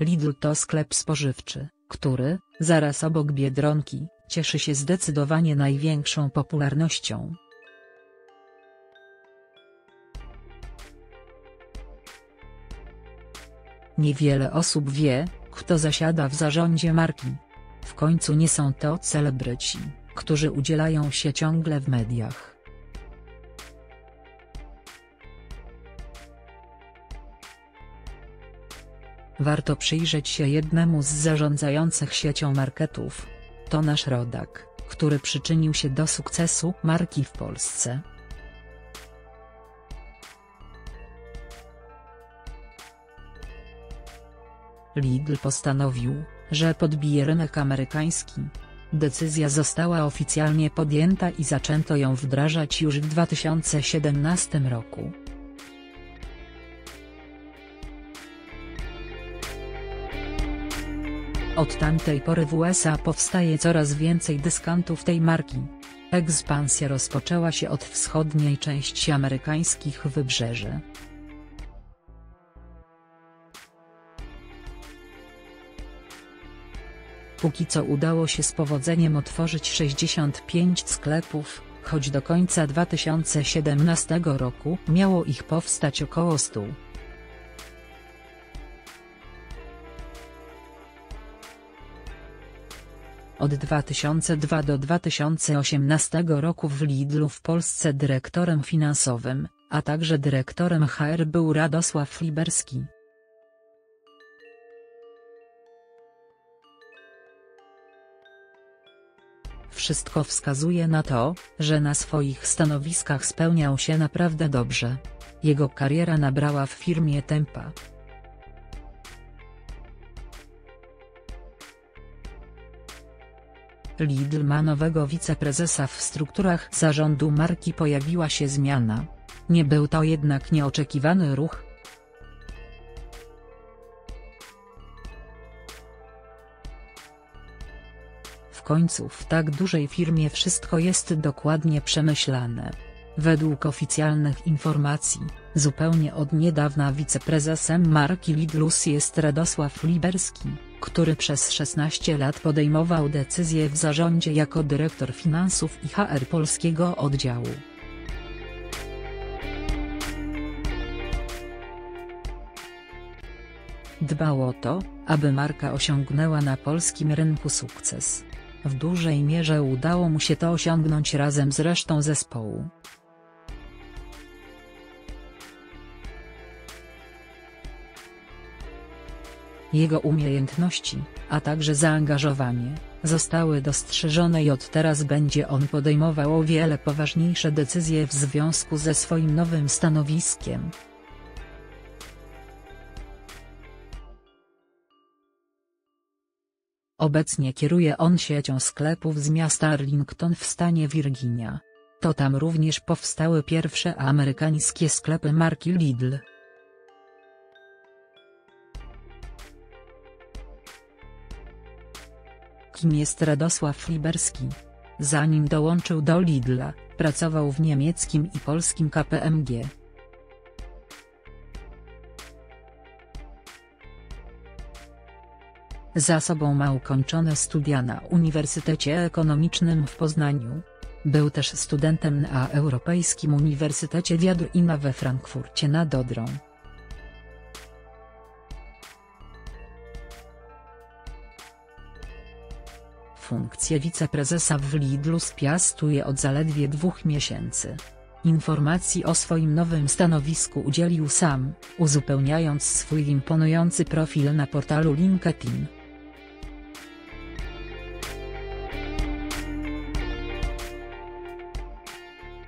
Lidl to sklep spożywczy, który, zaraz obok Biedronki, cieszy się zdecydowanie największą popularnością. Niewiele osób wie, kto zasiada w zarządzie marki. W końcu nie są to celebryci, którzy udzielają się ciągle w mediach. Warto przyjrzeć się jednemu z zarządzających siecią marketów. To nasz rodak, który przyczynił się do sukcesu marki w Polsce. Lidl postanowił, że podbije rynek amerykański. Decyzja została oficjalnie podjęta i zaczęto ją wdrażać już w 2017 roku. Od tamtej pory w USA powstaje coraz więcej dyskantów tej marki. Ekspansja rozpoczęła się od wschodniej części amerykańskich wybrzeży. Póki co udało się z powodzeniem otworzyć 65 sklepów, choć do końca 2017 roku miało ich powstać około 100. Od 2002 do 2018 roku w Lidlu w Polsce dyrektorem finansowym, a także dyrektorem HR był Radosław Liberski. Wszystko wskazuje na to, że na swoich stanowiskach spełniał się naprawdę dobrze. Jego kariera nabrała w firmie tempa. Lidl ma nowego wiceprezesa w strukturach zarządu marki pojawiła się zmiana. Nie był to jednak nieoczekiwany ruch, W końcu w tak dużej firmie wszystko jest dokładnie przemyślane. Według oficjalnych informacji, zupełnie od niedawna wiceprezesem marki Lidlus jest Radosław Liberski, który przez 16 lat podejmował decyzje w zarządzie jako dyrektor finansów i HR polskiego oddziału. Dbał o to, aby marka osiągnęła na polskim rynku sukces. W dużej mierze udało mu się to osiągnąć razem z resztą zespołu. Jego umiejętności, a także zaangażowanie, zostały dostrzeżone i od teraz będzie on podejmował o wiele poważniejsze decyzje w związku ze swoim nowym stanowiskiem. Obecnie kieruje on siecią sklepów z miasta Arlington w stanie Virginia. To tam również powstały pierwsze amerykańskie sklepy marki Lidl. Kim jest Radosław Liberski? Zanim dołączył do Lidla, pracował w niemieckim i polskim KPMG. Za sobą ma ukończone studia na Uniwersytecie Ekonomicznym w Poznaniu. Był też studentem na Europejskim Uniwersytecie Wiadrina we Frankfurcie nad Odrą. Funkcję wiceprezesa w Lidlu spiastuje od zaledwie dwóch miesięcy. Informacji o swoim nowym stanowisku udzielił sam, uzupełniając swój imponujący profil na portalu LinkedIn.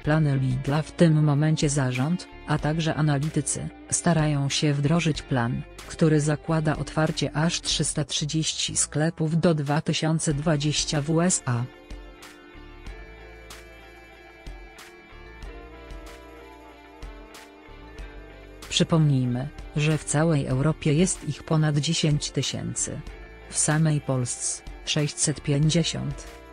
Plany Lidla w tym momencie zarząd, a także analitycy, starają się wdrożyć plan, który zakłada otwarcie aż 330 sklepów do 2020 w USA. Przypomnijmy, że w całej Europie jest ich ponad 10 tysięcy. W samej Polsce 650.